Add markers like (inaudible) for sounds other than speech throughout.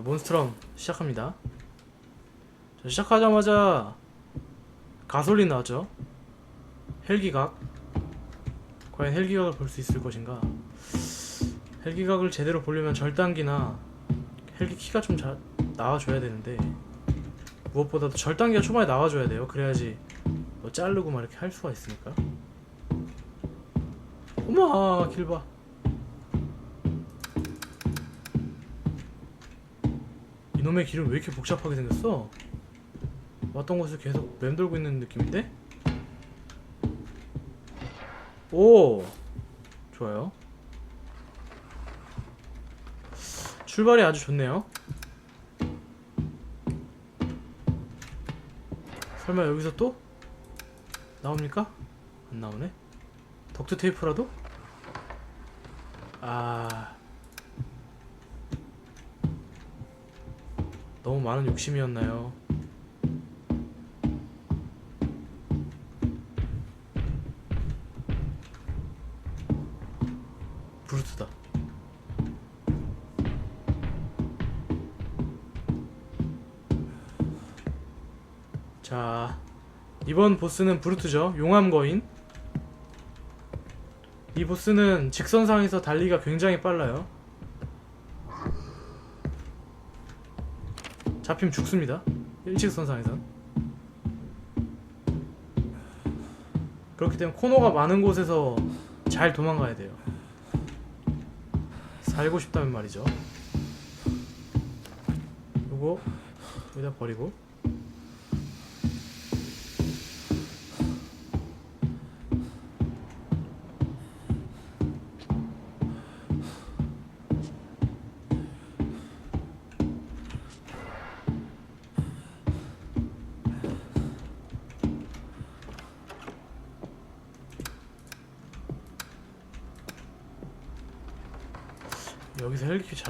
자, 몬스트럼 시작합니다. 자, 시작하자마자 가솔린 나왔죠. 헬기각. 과연 헬기각을 볼 수 있을 것인가? 헬기각을 제대로 보려면 절단기나 헬기 키가 좀 잘 나와줘야 되는데 무엇보다도 절단기가 초반에 나와줘야 돼요. 그래야지 뭐 자르고 막 이렇게 할 수가 있으니까. 어머, 길 봐. 이놈의 길은 왜 이렇게 복잡하게 생겼어? 왔던 곳을 계속 맴돌고 있는 느낌인데? 오! 좋아요. 출발이 아주 좋네요. 설마 여기서 또? 나옵니까? 안 나오네. 덕트 테이프라도? 아. 너무 많은 욕심이었나요? 브루트다. 자, 이번 보스는 브루트죠. 용암 거인. 이 보스는 직선상에서 달리기가 굉장히 빨라요. 잡히면 죽습니다. 일직선상에선. 그렇기 때문에 코너가 많은 곳에서 잘 도망가야 돼요. 살고 싶다면 말이죠. 요거 여기다 버리고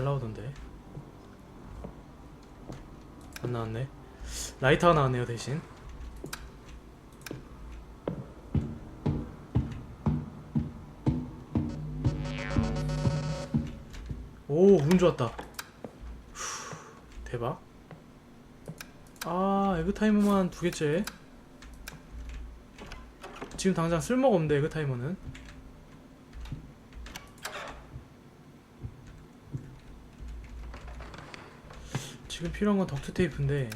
잘 나오던데. 안 나왔네. 라이터가 나왔네요 대신. 오운 좋았다. 후, 대박. 아 에그타이머만 두 개째. 지금 당장 쓸모가 없는데 에그타이머는 지금 필요한 건 덕트 테이프인데.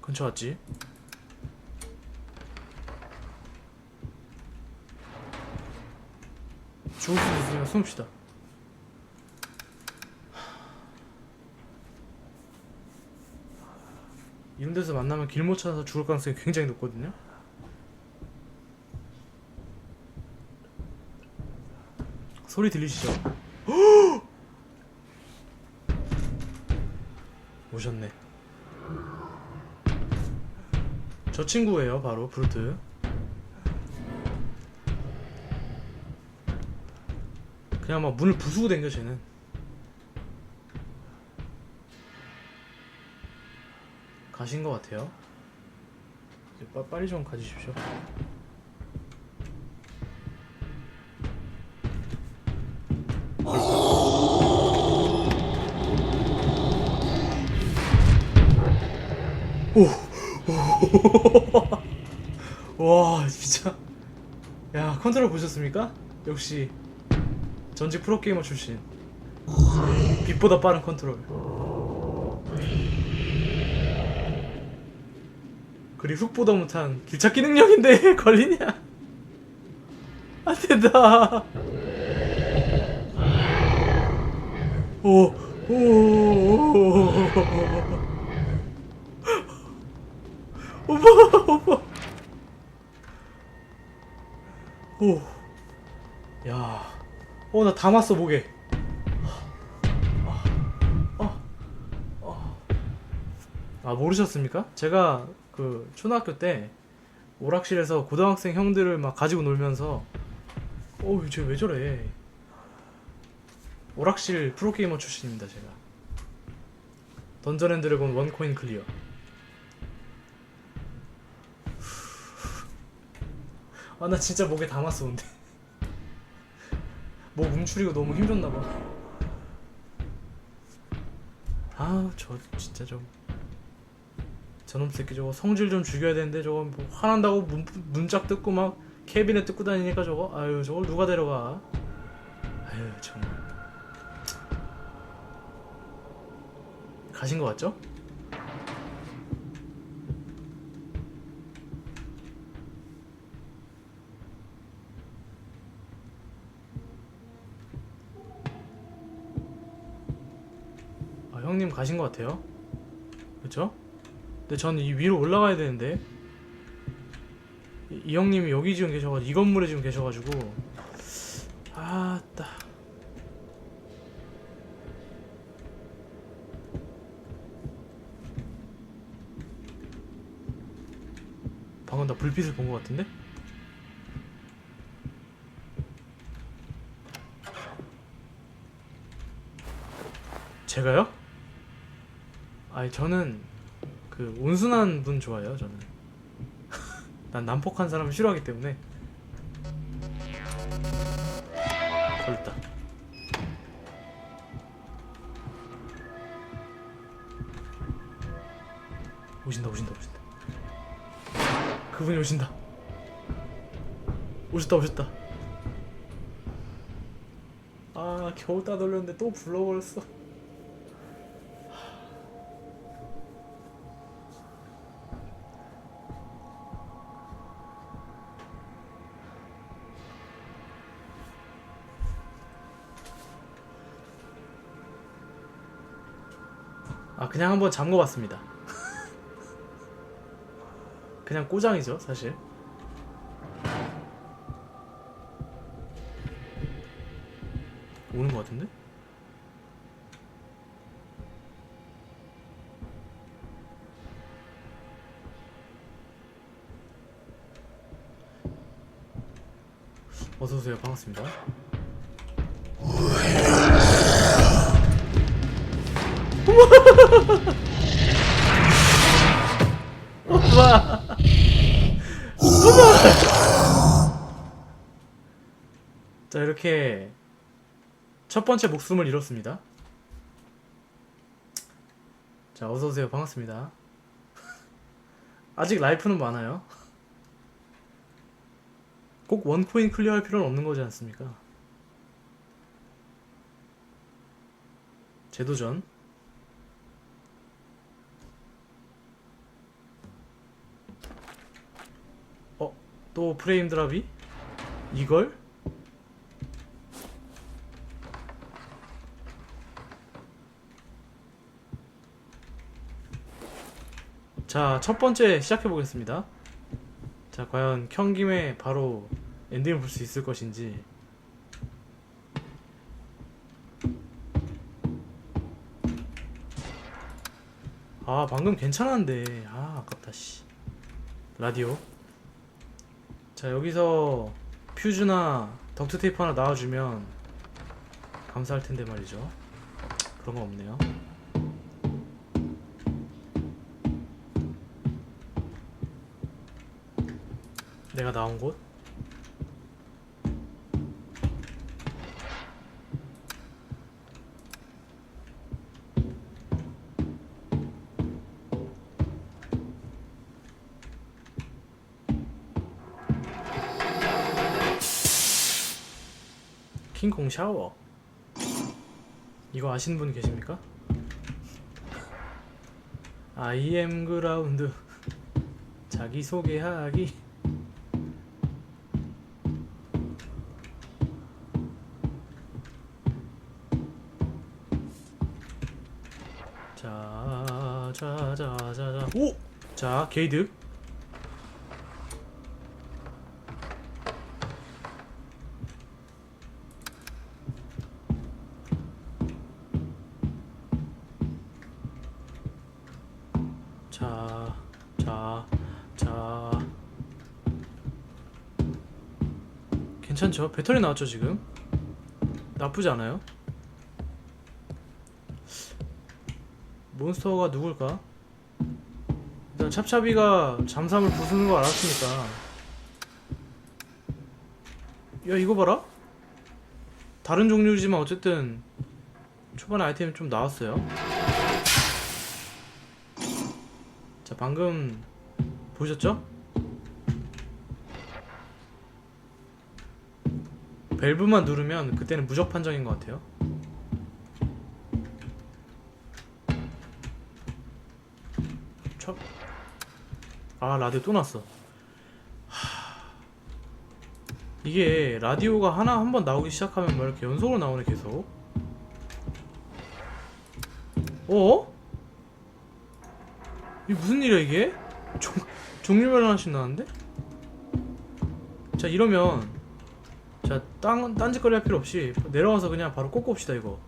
근처 왔지? 죽을 수도 있으니까 숨읍시다. 이런 데서 만나면 길 못 찾아서 죽을 가능성이 굉장히 높거든요 소리 들리시죠? (gasps) 오셨네. 저 친구예요, 바로 브루트. 그냥 막 문을 부수고 댕겨 쟤는. 가신 것 같아요. 이제 빠, 빨리 좀 가주십시오. 와 진짜 야 컨트롤 보셨습니까? 역시 전직 프로게이머 출신 빛보다 빠른 컨트롤 그리 흙보다 못한 길찾기 능력인데 걸리냐 안 된다 오, 오, 오, 오 빠, 오빠. 오. 야. 어, 나 담았어, 목에. 아, 아, 아. 아, 모르셨습니까? 제가 그 초등학교 때 오락실에서 고등학생 형들을 막 가지고 놀면서 어, 쟤왜 저래? 오락실 프로게이머 출신입니다, 제가. 던전 앤 드래곤 원코인 클리어. 아 나 진짜 목에 담았어 근데. 목 움츠리고 너무 힘줬나봐. 아저 진짜 좀. 저놈 새끼 저거 성질 좀 죽여야 되는데 저거 뭐 화난다고 문, 문짝 뜯고 막 캐비넷 뜯고 다니니까 저거? 아유 저걸 누가 데려가? 아유 정말. 가신 거 같죠? 가신 것 같아요 그쵸? 근데 저는 이 위로 올라가야 되는데 이, 이 형님이 여기 지금 계셔가지고 이 건물에 지금 계셔가지고 아따 방금 나 불빛을 본 것 같은데? 제가요? 아니 저는 그 온순한 분 좋아해요 저는. (laughs) 난 난폭한 사람 싫어하기 때문에. 걸렸다. 오신다 오신다 오신다. 그분이 오신다. 오셨다 오셨다. 아 겨우 따돌렸는데 또 불러버렸어 그냥 한번 잠궈봤습니다. (laughs) 그냥 꼬장이죠 사실. 오는 것 같은데? 어서 오세요 반갑습니다. 엄마. (laughs) 자 이렇게 첫 번째 목숨을 잃었습니다. 자 어서 오세요 반갑습니다. (laughs) 아직 라이프는 많아요. 꼭 원코인 클리어할 필요는 없는 거지 않습니까? 재도전 어? 또 프레임 드랍이? 이걸? 자, 첫 번째 시작해 보겠습니다. 자, 과연 켠 김에 바로 엔딩을 볼 수 있을 것인지. 아, 방금 괜찮았는데. 아, 아깝다, 씨. 라디오. 자, 여기서 퓨즈나 덕트 테이프 하나 나와주면 감사할 텐데 말이죠. 그런 거 없네요. 내가 나온 곳? 킹콩 샤워 이거 아시는 분 계십니까? IM 그라운드 자기소개하기 자, 자, 자, 자, 자. 오! 자, 게이드. 괜찮죠? 배터리 나왔죠, 지금? 나쁘지 않아요? 몬스터가 누굴까? 일단 찹찹이가 잠삼을 부수는 거 알았으니까 야 이거 봐라 다른 종류지만 어쨌든 초반에 아이템이 좀 나왔어요 자 방금 보셨죠? 밸브만 누르면 그때는 무적 판정인 것 같아요 촥. 아 라디오 또 났어 이게 라디오가 하나 한 번 나오기 시작하면 뭐 이렇게 연속으로 나오네 계속 어? 이게 무슨 일이야 이게? 종, 종류별로 하나씩 나왔는데? 자 이러면 자 딴, 딴짓거리 할 필요 없이 내려와서 그냥 바로 꽂고 옵시다 이거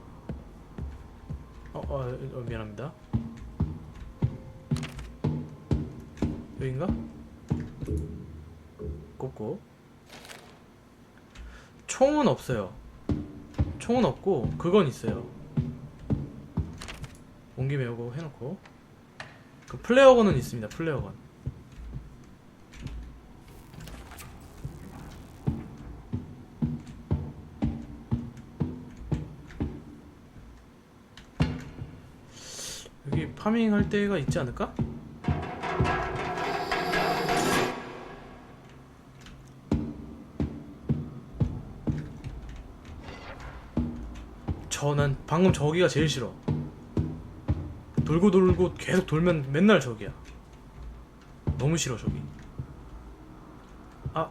어, 어, 어 미안합니다 여긴가? 꽂고 총은 없어요. 총은 없고 그건 있어요. 온 김에 이거 해놓고 그 플레어건은 있습니다. 플레어건. 여기 파밍 할 때가 있지 않을까? 저는 방금 저기가 제일 싫어. 돌고 돌고 계속 돌면 맨날 저기야. 너무 싫어 저기. 아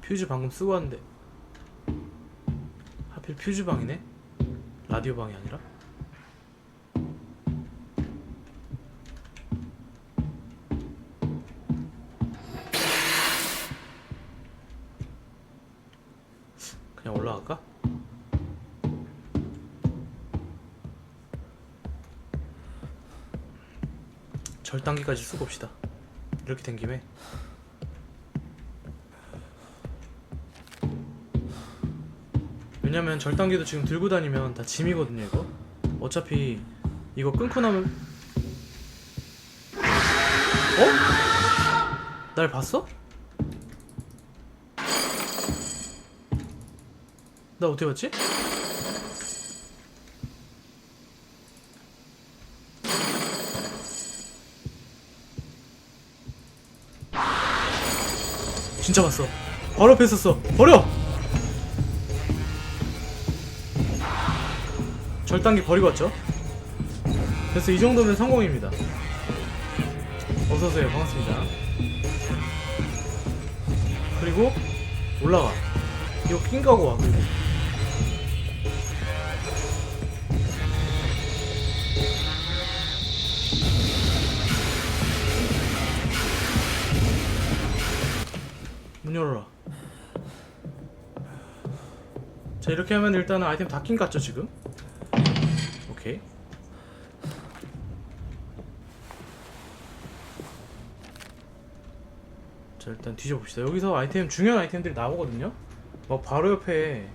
퓨즈 방금 쓰고 왔는데 하필 퓨즈 방이네. 라디오 방이 아니라. 절단기까지 쓰고 옵시다. 이렇게 된 김에 왜냐면 절단기도 지금 들고 다니면 다 짐이거든요 이거 어차피 이거 끊고 나면 어? 날 봤어? 나 어떻게 봤지? 봤어. 바로 앞에 있었어. 버려! 절단기 버리고 왔죠? 그래서 이 정도면 성공입니다. 어서오세요. 반갑습니다. 그리고 올라가. 이거 낀 까고 와, 그리고. 자 이렇게 하면 일단은 아이템 다낀 같죠 지금? 오케이. 자 일단 뒤져봅시다. 여기서 아이템 중요한 아이템들이 나오거든요. 뭐 바로 옆에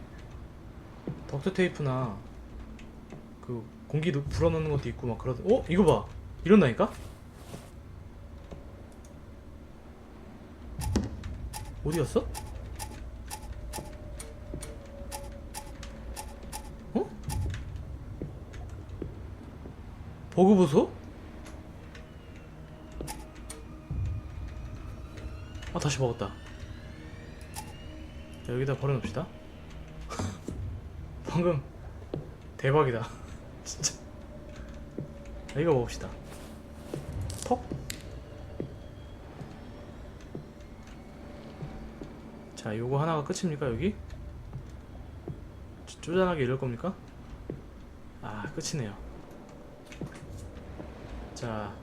덕트 테이프나 그 공기 노- 불어넣는 것도 있고 막 그러더. 어 이거 봐. 이런다니까? 어디 갔어? 어? 버그 보소? 아 다시 먹었다. 자, 여기다 버려놓읍시다. (laughs) 방금 대박이다. (laughs) 진짜. 자, 이거 먹읍시다. 턱. 자, 요거 하나가 끝입니까, 여기? 쪼- 쪼잔하게 이럴 겁니까? 아, 끝이네요. 자,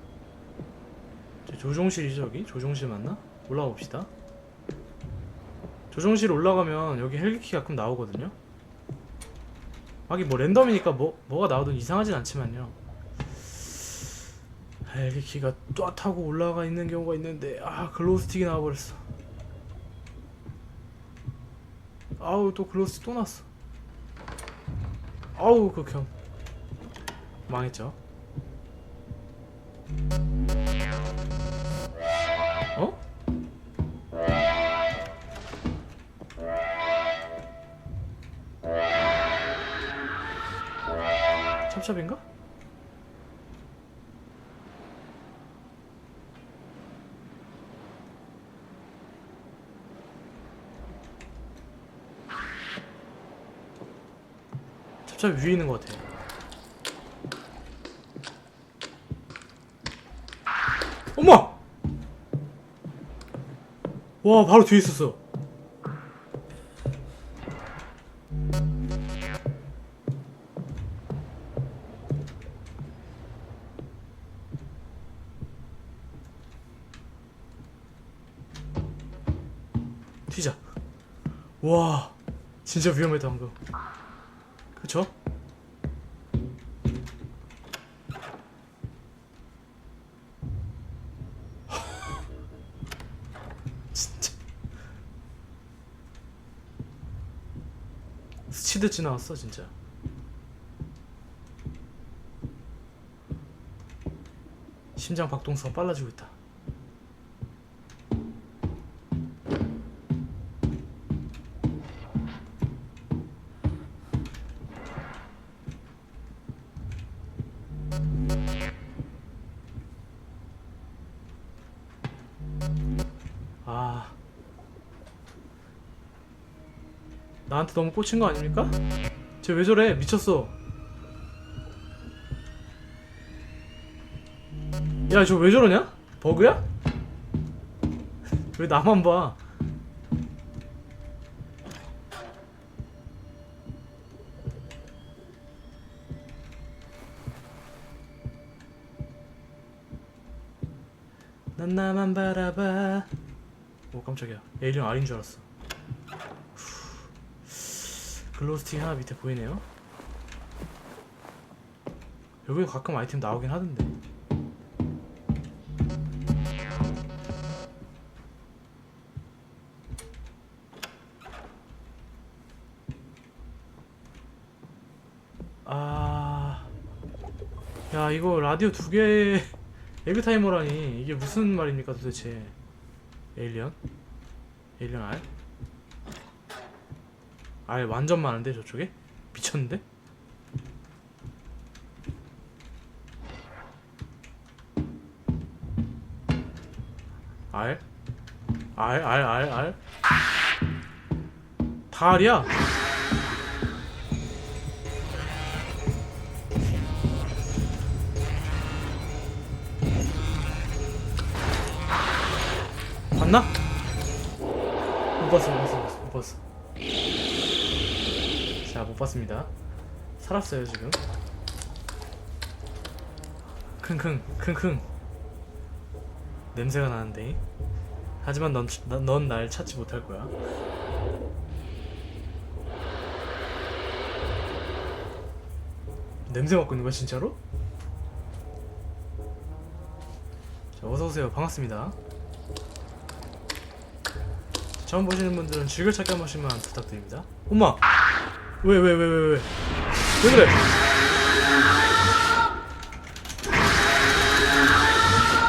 저 조종실이죠, 여기? 조종실 맞나? 올라가 봅시다. 조종실 올라가면 여기 헬기키 가 끔 나오거든요? 하긴 뭐 랜덤이니까 뭐, 뭐가 나오든 이상하진 않지만요. 헬기키가 또 타고 올라가 있는 경우가 있는데, 아, 글로우스틱이 나와버렸어. 아우 또 글로스 또 났어 아우 극혐 망했죠 찹찹인가? 찹찹 위에 있는 것 같아. 엄마! 와 바로 뒤에 있었어. 와, 진짜 위험했다 방금. 그쵸? (laughs) 진짜. 스치듯 지나왔어 진짜. 심장 박동수가 빨라지고 있다. 나한테 너무 꽂힌 거 아닙니까? 쟤 왜 저래 미쳤어 야 저 왜 저러냐? 버그야? 왜 나만 봐 난 나만 바라봐 오 깜짝이야 에일리언 알인 줄 알았어 후. 글로스틱 하나 밑에 보이네요 여기 가끔 아이템 나오긴 하던데 아... 야 이거 라디오 두 개 에그 타이머라니 이게 무슨 말입니까 도대체 에일리언? 에일리언 알? 알 완전 많은데 저쪽에? 미쳤는데? 알? 알, 알, 알, 알? 다 알이야? 봤나? 못 봤어, 못 봤어, 못 봤어, 못 봤습니다. 살았어요, 지금. 킁킁, 킁킁. 냄새가 나는데. 하지만 넌, 넌날 찾지 못할 거야. 냄새 맡고 있는 거야, 진짜로? 자, 어서오세요. 반갑습니다. 처음 보시는 분들은 즐겨찾기 한 번씩만 부탁드립니다. 엄마! 왜, 왜, 왜, 왜, 왜? 왜 그래?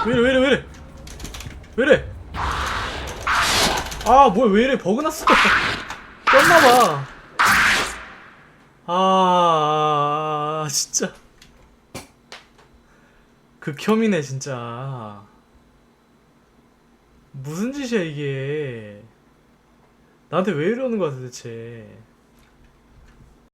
왜 이래, 왜 이래, 왜 이래? 왜 이래? 아, 뭐야, 왜 이래? 버그 났어. 꼈나봐. (laughs) 아, 진짜. 극혐이네, 진짜. 무슨 짓이야, 이게. 나한테 왜 이러는 거야 도대체